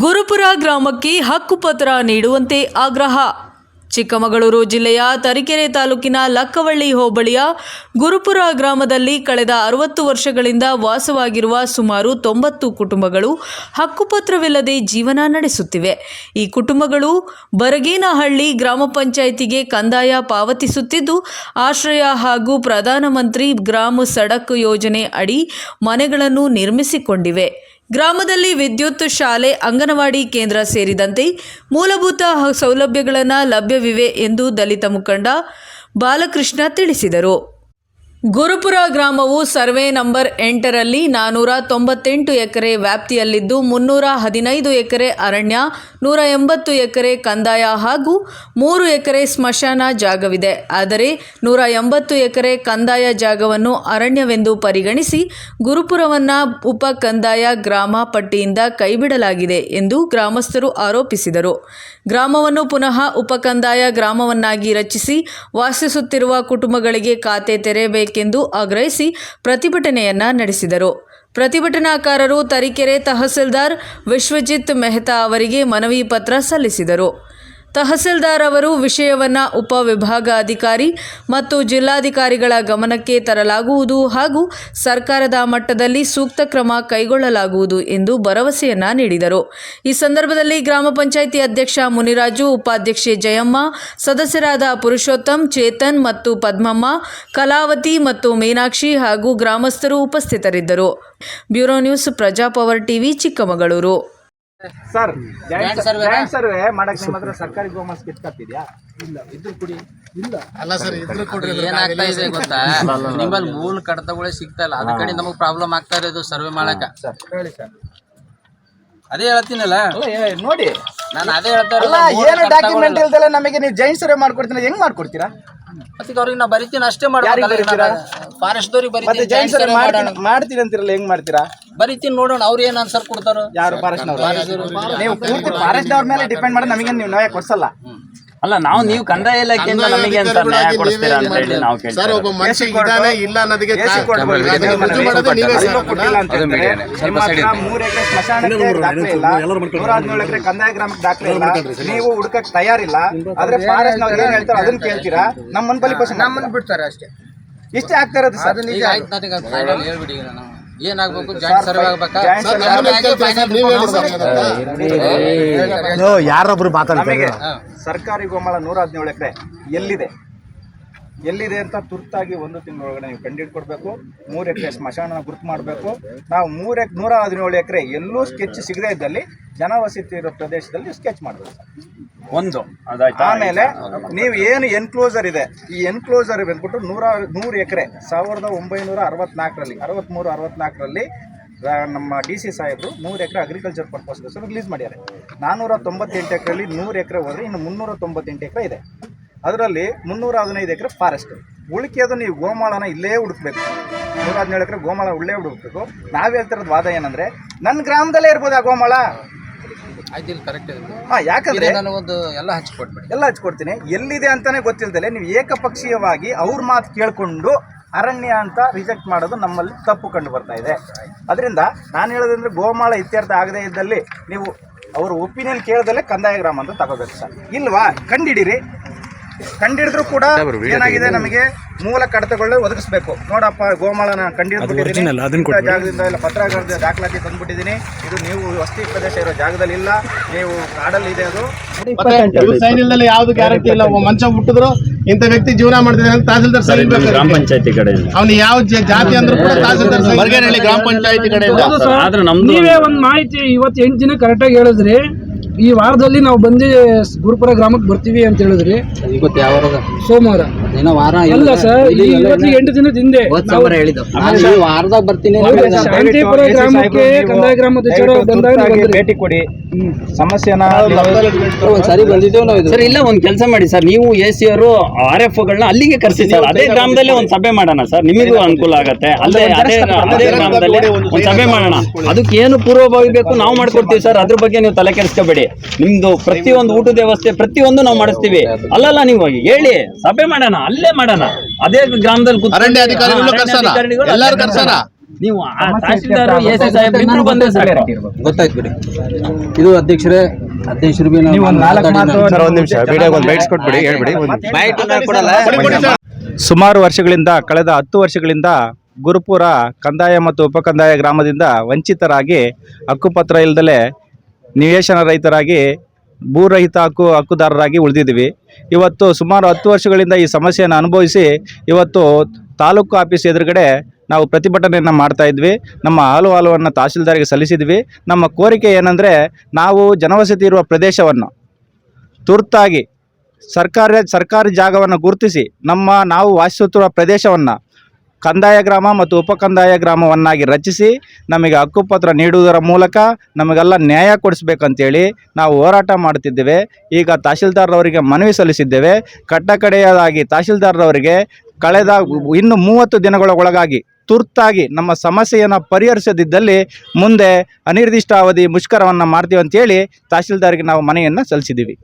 ಗುರುಪುರ ಗ್ರಾಮಕ್ಕೆ ಹಕ್ಕುಪತ್ರ ನೀಡುವಂತೆ ಆಗ್ರಹ. ಚಿಕ್ಕಮಗಳೂರು ಜಿಲ್ಲೆಯ ತರೀಕೆರೆ ತಾಲೂಕಿನ ಲಕ್ಕವಳ್ಳಿ ಹೋಬಳಿಯ ಗುರುಪುರ ಗ್ರಾಮದಲ್ಲಿ ಕಳೆದ ಅರವತ್ತು ವರ್ಷಗಳಿಂದ ವಾಸವಾಗಿರುವ ಸುಮಾರು ತೊಂಬತ್ತು ಕುಟುಂಬಗಳು ಹಕ್ಕುಪತ್ರವಿಲ್ಲದೆ ಜೀವನ ನಡೆಸುತ್ತಿವೆ. ಈ ಕುಟುಂಬಗಳು ಬರಗೇನಹಳ್ಳಿ ಗ್ರಾಮ ಪಂಚಾಯಿತಿಗೆ ಕಂದಾಯ ಪಾವತಿಸುತ್ತಿದ್ದು, ಆಶ್ರಯ ಹಾಗೂ ಪ್ರಧಾನಮಂತ್ರಿ ಗ್ರಾಮ ಸಡಕ್ ಯೋಜನೆ ಅಡಿ ಮನೆಗಳನ್ನು ನಿರ್ಮಿಸಿಕೊಂಡಿವೆ. ಗ್ರಾಮದಲ್ಲಿ ವಿದ್ಯುತ್ ಶಾಲೆ ಅಂಗನವಾಡಿ ಕೇಂದ್ರ ಸೇರಿದಂತೆ ಮೂಲಭೂತ ಸೌಲಭ್ಯಗಳನ್ನು ಲಭ್ಯವಿವೆ ಎಂದು ದಲಿತ ಮುಖಂಡ ಬಾಲಕೃಷ್ಣ ತಿಳಿಸಿದರು. ಗುರುಪುರ ಗ್ರಾಮವು ಸರ್ವೆ ನಂಬರ್ ಎಂಟರಲ್ಲಿ ನಾನ್ನೂರ ತೊಂಬತ್ತೆಂಟು ಎಕರೆ ವ್ಯಾಪ್ತಿಯಲ್ಲಿದ್ದು ಮುನ್ನೂರ ಹದಿನೈದು ಎಕರೆ ಅರಣ್ಯ, ನೂರ ಎಂಬತ್ತು ಎಕರೆ ಕಂದಾಯ ಹಾಗೂ ಮೂರು ಎಕರೆ ಸ್ಮಶಾನ ಜಾಗವಿದೆ. ಆದರೆ ನೂರ ಎಂಬತ್ತು ಎಕರೆ ಕಂದಾಯ ಜಾಗವನ್ನು ಅರಣ್ಯವೆಂದು ಪರಿಗಣಿಸಿ ಗುರುಪುರವನ್ನು ಉಪ ಕಂದಾಯ ಗ್ರಾಮ ಪಟ್ಟಿಯಿಂದ ಕೈಬಿಡಲಾಗಿದೆ ಎಂದು ಗ್ರಾಮಸ್ಥರು ಆರೋಪಿಸಿದರು. ಗ್ರಾಮವನ್ನು ಪುನಃ ಉಪಕಂದಾಯ ಗ್ರಾಮವನ್ನಾಗಿ ರಚಿಸಿ ವಾಸಿಸುತ್ತಿರುವ ಕುಟುಂಬಗಳಿಗೆ ಖಾತೆ ತೆರೆಯಬೇಕೆಂದು ಆಗ್ರಹಿಸಿ ಪ್ರತಿಭಟನೆಯನ್ನ ನಡೆಸಿದರು. ಪ್ರತಿಭಟನಾಕಾರರು ತರೀಕೆರೆ ತಹಸೀಲ್ದಾರ್ ವಿಶ್ವಜಿತ್ ಮೆಹ್ತಾ ಅವರಿಗೆ ಮನವಿ ಪತ್ರ ಸಲ್ಲಿಸಿದರು. ತಹಸೀಲ್ದಾರ್ ಅವರು ವಿಷಯವನ್ನು ಉಪವಿಭಾಗಾಧಿಕಾರಿ ಮತ್ತು ಜಿಲ್ಲಾಧಿಕಾರಿಗಳ ಗಮನಕ್ಕೆ ತರಲಾಗುವುದು ಹಾಗೂ ಸರ್ಕಾರದ ಮಟ್ಟದಲ್ಲಿ ಸೂಕ್ತ ಕ್ರಮ ಕೈಗೊಳ್ಳಲಾಗುವುದು ಎಂದು ಭರವಸೆಯನ್ನ ನೀಡಿದರು. ಈ ಸಂದರ್ಭದಲ್ಲಿ ಗ್ರಾಮ ಪಂಚಾಯಿತಿ ಅಧ್ಯಕ್ಷ ಮುನಿರಾಜು, ಉಪಾಧ್ಯಕ್ಷೆ ಜಯಮ್ಮ, ಸದಸ್ಯರಾದ ಪುರುಷೋತ್ತಮ್, ಚೇತನ್ ಮತ್ತು ಪದ್ಮಮ್ಮ, ಕಲಾವತಿ ಮತ್ತು ಮೀನಾಕ್ಷಿ ಹಾಗೂ ಗ್ರಾಮಸ್ಥರು ಉಪಸ್ಥಿತರಿದ್ದರು. Bureau news Prajapower TV, Chikkamagaluru. Sir land survey ಮಾಡಕ್ ನಿಮ್ಮ ಹತ್ರ ಸರ್ಕಾರಿ ಗೋಮಾಸ್ ಕಿತ್ಕತ್ತಿದ್ಯಾ ಇಲ್ಲ ಇದ್ರು ಕುಡಿ. ಇಲ್ಲ. ಅಲ್ಲ ಸರ್ ಇದ್ರು ಕೊಡ್ರಿ ಏನಾಗ್ತಾ ಇದೆ ಗೊತ್ತಾ? ನಿಮ್ಮಲ್ಲಿ ಮೂಲ ಕಡತಗಳೇ ಸಿಗ್ತಾ ಇಲ್ಲ. ಅದ ಕಡೆ ನಮಗ್ ಪ್ರಾಬ್ಲಮ್ ಆಗ್ತಾ ಇರೋದು ಸರ್ವೆ ಮಾಡಕ ಸರ್ ಹೇಳಿ ಸರ್ ಅದೇ ಹೇಳ್ತೀನಲ್ಲ? ನೋಡಿ. ನಾನು ಅದೇ ಹೇಳ್ತಾ ಏನು ಡಾಕ್ಯುಮೆಂಟ್ ಇಲ್ದಲ್ಲ ನಮಗೆ ನೀವು ಜೈನ್ ಸರ್ವೆ ಮಾಡ್ಕೊಡ್ತೀನಿ ಹೆಂಗ್ ಮಾಡ್ಕೊಡ್ತೀರಾ? ಅದಕ್ಕೆ ಅವ್ರಿಗೆ ನಾ ಬರಿತೀನಿ ಅಷ್ಟೇ ಮಾಡ್ತೀನಿ? ಫಾರೆಸ್ಟ್ ದವ್ರಿಗೆ ಮತ್ತೆ ಜೈನ್ ಜಾಯಿಂಟ್ ಸರ್ವೆ ಮಾಡ್ತೀನಿ ಮಾಡ್ತೀರಿ ಅಂತಿರಲ್ಲ ಹೆಂಗ್ ಮಾಡ್ತೀರಾ? ಬರಿತೀನಿ ನೋಡೋಣ ಅವ್ರು ಏನ್ ಆನ್ಸರ್ ಕೊಡ್ತಾರೋ? ಯಾರು ಫಾರೆಸ್ಟ್ ನೀವು ಪೂರ್ತಿ ಫಾರೆಸ್ಟ್ ಅವ್ರ ಮೇಲೆ ಡಿಪೆಂಡ್ ಮಾಡಿ ನಮಗೆ ನೀವು ನ್ಯಾಯ ಕೊಡ್ಸಲ್ಲ. ಅಲ್ಲ ನಾವು ನೀವು ಕಂದಾಯ ಇಲಾಖೆಯಿಂದ ನಮಗೆ ಅಂತ ನ್ಯಾಯ ಅಂತ ಹೇಳಿ ನಾವು ಸರ್ ಒಬ್ಬ ಮನುಷ್ಯ ಇದ್ದಾನೆ ಇಲ್ಲ ಅನ್ನೋದಕ್ಕೆ ನೀವೇ ಸರ್. ಅಂತ ಅದು ಹೇಳ್ತಾರೆ. ಮೀಡಿಯಾನೇ. ನಿಮ್ಮ ಹತ್ರ ಮೂರು ಎಕರೆ ಸ್ಮಶಾನಕ್ಕೆ ದಾಖಲೆ ಇಲ್ಲ. ನೂರ ಹದಿನೇಳು ಎಕರೆ ಕಂದಾಯ ಗ್ರಾಮಕ್ಕೆ ದಾಖಲೆ ಇಲ್ಲ. ನೀವು ಹುಡುಕಕ್ ತಯಾರಿಲ್ಲ. ಆದ್ರೆ ಫಾರೆಸ್ಟ್ ನಾವು ಏನ್ ಹೇಳ್ತಾರೆ ಅದನ್ನ ಕೇಳ್ತೀರಾ? ನಮ್ಮನ್ ಬಿಡ್ತಾರೆ ಅಷ್ಟೇ. ಇಷ್ಟೇ ಆಗ್ತಾ ಇರೋದು ಸರ್. ಹೇಳ್ಬಿಡಿ ನಾವು ಏನಾಗ್ಬೇಕು ಜಾಯಿಂಟ್ ಸರ್ವೆ ಆಗ್ಬೇಕಾ. ಯಾರೊಬ್ರು ಮಾತಾಡ್ತಾರೆ ಸರ್ಕಾರಿ ಗೋಮಾಳ ನೂರ ಹದಿನೇಳು ಎಕರೆ ಎಲ್ಲಿದೆ ಎಲ್ಲಿದೆ ಅಂತ ತುರ್ತಾಗಿ ಒಂದು ತಿಂಗಳೊಳಗಡೆ ನೀವು ಕಂಡುಹಿಡ್ಕೊಡ್ಬೇಕು ಮೂರು ಎಕರೆ ಸ್ಮಶಾನ ಗುರುತು ಮಾಡಬೇಕು. ನಾವು ಮೂರು ಎಕ್ ನೂರ ಹದಿನೇಳು ಎಕರೆ ಎಲ್ಲೂ ಸ್ಕೆಚ್ ಸಿಗದೇ ಇದ್ದಲ್ಲಿ ಜನವಸತಿ ಇರೋ ಪ್ರದೇಶದಲ್ಲಿ ಸ್ಕೆಚ್ ಮಾಡಬೇಕು ಒಂದು. ಆಮೇಲೆ ನೀವು ಏನು ಎನ್ಕ್ಲೋಸರ್ ಇದೆ ಈ ಎನ್ಕ್ಲೋಸರ್ ಬಂದ್ಬಿಟ್ಟು ನೂರ ನೂರು ಎಕರೆ ಸಾವಿರದ ಒಂಬೈನೂರ ಅರವತ್ನಾಲ್ಕರಲ್ಲಿ ಅರವತ್ಮೂರು ಅರವತ್ನಾಲ್ಕರಲ್ಲಿ ನಮ್ಮ ಡಿ ಸಿ ಸಾಹೇಬರು ನೂರು ಎಕರೆ ಅಗ್ರಿಕಲ್ಚರ್ ಪರ್ಪಸ್ಗೋಸ್ಕರ ರಿಲೀಸ್ ಮಾಡ್ಯಾರೆ. ನಾನ್ನೂರ ತೊಂಬತ್ತೆಂಟು ಎಕರೆಯಲ್ಲಿ ನೂರು ಎಕರೆ ಹೋದರೆ ಇನ್ನು ಮುನ್ನೂರ ತೊಂಬತ್ತೆಂಟು ಎಕರೆ ಇದೆ. ಅದರಲ್ಲಿ ಮುನ್ನೂರ ಹದಿನೈದು ಎಕರೆ ಫಾರೆಸ್ಟ್ ಉಳಿಕೆದು ನೀವು ಗೋಮಾಳನ ಇಲ್ಲೇ ಹುಡುಕ್ಬೇಕು. ನೂರ ಹದಿನೇಳು ಎಕರೆ ಗೋಮಾಳ ಉಳ್ಳೇ ಹುಡುಕ್ಬೇಕು. ನಾವು ಹೇಳ್ತಿರೋದು ವಾದ ಏನಂದರೆ ನನ್ನ ಗ್ರಾಮದಲ್ಲೇ ಇರ್ಬೋದು ಆ ಗೋಮಾಳ? ಹಾಂ ಯಾಕಂದರೆ ಎಲ್ಲ ಹಚ್ಕೊಟ್ಬಿಡಿ. ಎಲ್ಲ ಹಚ್ಕೊಡ್ತೀನಿ. ಎಲ್ಲಿದೆ ಅಂತಾನೆ ಗೊತ್ತಿಲ್ದಲೆ ನೀವು ಏಕಪಕ್ಷೀಯವಾಗಿ ಅವ್ರ ಮಾತು ಕೇಳಿಕೊಂಡು ಅರಣ್ಯ ಅಂತ ರಿಜೆಕ್ಟ್ ಮಾಡೋದು ನಮ್ಮಲ್ಲಿ ತಪ್ಪು ಕಂಡು ಬರ್ತಾ ಇದೆ. ಅದರಿಂದ ನಾನು ಹೇಳೋದಂದ್ರೆ ಗೋಮಾಳ ಇತ್ಯರ್ಥ ಆಗದೇ ಇದ್ದಲ್ಲಿ ನೀವು ಅವ್ರ ಒಪಿನಿಯನ್ ಕೇಳ್ದಲ್ಲೇ ಕಂದಾಯ ಗ್ರಾಮ ಅಂತ ತಗೋಬೇಕು ಸರ್. ಇಲ್ವಾ? ಕಂಡಿಡಿರಿ. ಕಂಡಿಡಿದ್ರು ಕೂಡ ಏನಾಗಿದೆ ನಮಗೆ ಮೂಲ ಕಡತಗಳು ಒದಗಿಸ್ಬೇಕು. ನೋಡಪ್ಪ ಗೋಮಾಳನ ಕಂಡಿಡಿದ್ರು ಇಂಥ ಜಾಗದಿಂದ ಇಲ್ಲ ಪತ್ರಾಗಾರದ ದಾಖಲಾತಿ ತಂದ್ಬಿಟ್ಟಿದ್ದೀನಿ ಇದು ನೀವು ವಸ್ತಿ ಪ್ರದೇಶ ಇರೋ ಜಾಗದಲ್ಲಿ ಇಲ್ಲ. ನೀವು ಕಾಡಲ್ಲಿ ಇದೆ ಅದು. ಮತ್ತೆ ಇವ್ರ ಸೈನ್ ಯಾವ್ದು ಗ್ಯಾರಂಟಿ ಇಲ್ಲ. ಮಂಚ ಹುಟ್ಟಿದ್ರು ಇಂಥ ವ್ಯಕ್ತಿ ಜೀವನ ಮಾಡ್ತಿದ್ದಾನೆ ಅಂತ ತಹಸೀಲ್ದಾರ್ ಸೈನ್ ಗ್ರಾಮ ಪಂಚಾಯತಿ ಕಡೆ ಅವ್ನು ಯಾವ ಜಾತಿ ಅಂದ್ರೂ ಕೂಡ ತಹಸೀಲ್ದಾರ್ ಗ್ರಾಮ ಪಂಚಾಯತಿ ಕಡೆ ಆದ್ರೆ ನಮ್ದು ನೀವೇ ಒಂದು ಮಾಹಿತಿ ಇವತ್ತು ಎಂಟು ದಿನ ಕರೆಕ್ಟಾಗಿ ಹೇಳಿದ್ರಿ. ಈ ವಾರದಲ್ಲಿ ನಾವು ಬಂದು ಗುರುಪುರ ಗ್ರಾಮಕ್ಕೆ ಬರ್ತೀವಿ ಅಂತ ಹೇಳಿದ್ರಿ. ಇವತ್ತು ಯಾವಾಗ ಸೋಮವಾರ. ಏನೋ ವಾರ ಅಲ್ಲ ಸರ್ ಈ ಇವತ್ತು ಎಂಟು ದಿನದ ಹಿಂದೆ ಹೇಳಿದ್ದು. ವಾರದಾಗ ಬರ್ತೀನಿ ಶಾಂತಿಪುರ ಗ್ರಾಮಕ್ಕೆ ಕಂದಾಯ ಗ್ರಾಮಾಧ್ಯಕ್ಷರು ದಯವಿಟ್ಟು ಬಂದಾಗ ತುರ್ತಾಗಿ ಬಂದ್ರಿ. ಭೇಟಿ ಕೊಡಿ. ಸಮಸ್ಯೆನ ಸರಿ ಬಂದಿದ್ದೇವೆ ನಾವು ಸರ್ ಇಲ್ಲ ಒಂದ್ ಕೆಲಸ ಮಾಡಿ ಸರ್. ನೀವು ಎ ಸಿ ಅವರು ಆರ್ ಎಫ್ ಗಳನ್ನ ಅಲ್ಲಿಗೆ ಕರೆಸಿ ಸರ್. ಅದೇ ಗ್ರಾಮದಲ್ಲಿ ಒಂದ್ ಸಭೆ ಮಾಡೋಣ ಸರ್. ನಿಮಗೂ ಅನುಕೂಲ ಆಗತ್ತೆ. ಅಲ್ಲೇ ಅದೇ ಅದೇ ಗ್ರಾಮದಲ್ಲಿ ಒಂದ್ ಸಭೆ ಮಾಡೋಣ. ಅದಕ್ಕೆ ಏನು ಪೂರ್ವಭಾವಿ ಬೇಕು ನಾವು ಮಾಡ್ಕೊಡ್ತೀವಿ ಸರ್. ಅದ್ರ ಬಗ್ಗೆ ನೀವು ತಲೆ ಕೆಡಿಸ್ಕೋಬೇಡಿ. ನಿಮ್ದು ಪ್ರತಿಯೊಂದು ಊಟದ ವ್ಯವಸ್ಥೆ ಪ್ರತಿಯೊಂದು ನಾವು ಮಾಡಿಸ್ತೀವಿ. ಅಲ್ಲಲ್ಲ ನೀವು ಹೇಳಿ ಸಭೆ ಮಾಡೋಣ. ಅಲ್ಲೇ ಮಾಡೋಣ. ಅದೇ ಗ್ರಾಮದಲ್ಲಿ ಅರಣ್ಯ ಅಧಿಕಾರಿಗಳು ಕರ್ಸೋಣ ಅಧಿಕಾರಿಗಳು ಕರ್ಸೋಣ ನೀವು ಆ ತಹಶೀಲ್ದಾರ್ ಎ ಸಿ ಸಾಹೇಬ್ ಇಬ್ರು ಬಂದ್ರೆ ಸಾಕು ಗೊತ್ತಾಯ್ತು ಬಿಡಿ. ಇದು ಅಧ್ಯಕ್ಷರೇ ಅಧ್ಯಕ್ಷರು ಬಿ ನೀವು ಒಂದು ನಾಲ್ಕು ಮಾತು ಸರ್ ಒಂದ್ ನಿಮಿಷ. ವಿಡಿಯೋಗೆ ಒಂದು ಬೈಟ್ಸ್ ಕೊಟ್ಬಿಡಿ ಹೇಳ್ಬಿಡಿ. ಸುಮಾರು ವರ್ಷಗಳಿಂದ ಕಳೆದ ಹತ್ತು ವರ್ಷಗಳಿಂದ ಗುರುಪುರ ಕಂದಾಯ ಮತ್ತು ಉಪಕಂದಾಯ ಗ್ರಾಮದಿಂದ ವಂಚಿತರಾಗಿ ಹಕ್ಕುಪತ್ರ ಇಲ್ಲದಲೇ ನಿವೇಶನ ರಹಿತರಾಗಿ ಭೂರಹಿತ ಹಕ್ಕು ಹಕ್ಕುದಾರರಾಗಿ ಉಳಿದಿದ್ದೀವಿ. ಇವತ್ತು ಸುಮಾರು ಹತ್ತು ವರ್ಷಗಳಿಂದ ಈ ಸಮಸ್ಯೆಯನ್ನು ಅನುಭವಿಸಿ ಇವತ್ತು ತಾಲೂಕು ಆಫೀಸ್ ಎದುರುಗಡೆ ನಾವು ಪ್ರತಿಭಟನೆಯನ್ನು ಮಾಡ್ತಾ ಇದ್ವಿ. ನಮ್ಮ ಹಾಲು ಹಾಲುವನ್ನು ತಹಸೀಲ್ದಾರ್ಗೆ ಸಲ್ಲಿಸಿದ್ವಿ. ನಮ್ಮ ಕೋರಿಕೆ ಏನಂದರೆ ನಾವು ಜನವಸತಿ ಇರುವ ಪ್ರದೇಶವನ್ನು ತುರ್ತಾಗಿ ಸರ್ಕಾರ, ಸರ್ಕಾರಿ ಜಾಗವನ್ನು ಗುರುತಿಸಿ ನಮ್ಮ ನಾವು ವಾಸಿಸುತ್ತಿರುವ ಪ್ರದೇಶವನ್ನು ಕಂದಾಯ ಗ್ರಾಮ ಮತ್ತು ಉಪಕಂದಾಯ ಗ್ರಾಮವನ್ನಾಗಿ ರಚಿಸಿ ನಮಗೆ ಹಕ್ಕುಪತ್ರ ನೀಡುವುದರ ಮೂಲಕ ನಮಗೆಲ್ಲ ನ್ಯಾಯ ಕೊಡಿಸ್ಬೇಕಂತೇಳಿ ನಾವು ಹೋರಾಟ ಮಾಡುತ್ತಿದ್ದೇವೆ. ಈಗ ತಹಶೀಲ್ದಾರ್ರವರಿಗೆ ಮನವಿ ಸಲ್ಲಿಸಿದ್ದೇವೆ. ಕಟ್ಟಕಡೆಯದಾಗಿ ತಹಶೀಲ್ದಾರ್ರವರಿಗೆ ಕಳೆದ ಇನ್ನು ಮೂವತ್ತು ದಿನಗಳ ಒಳಗಾಗಿ ತುರ್ತಾಗಿ ನಮ್ಮ ಸಮಸ್ಯೆಯನ್ನು ಪರಿಹರಿಸದಿದ್ದಲ್ಲಿ ಮುಂದೆ ಅನಿರ್ದಿಷ್ಟಾವಧಿ ಮುಷ್ಕರವನ್ನು ಮಾಡ್ತೀವಿ ಅಂತೇಳಿ ತಹಶೀಲ್ದಾರ್ಗೆ ನಾವು ಮನೆಯನ್ನು ಸಲ್ಲಿಸಿದ್ದೀವಿ.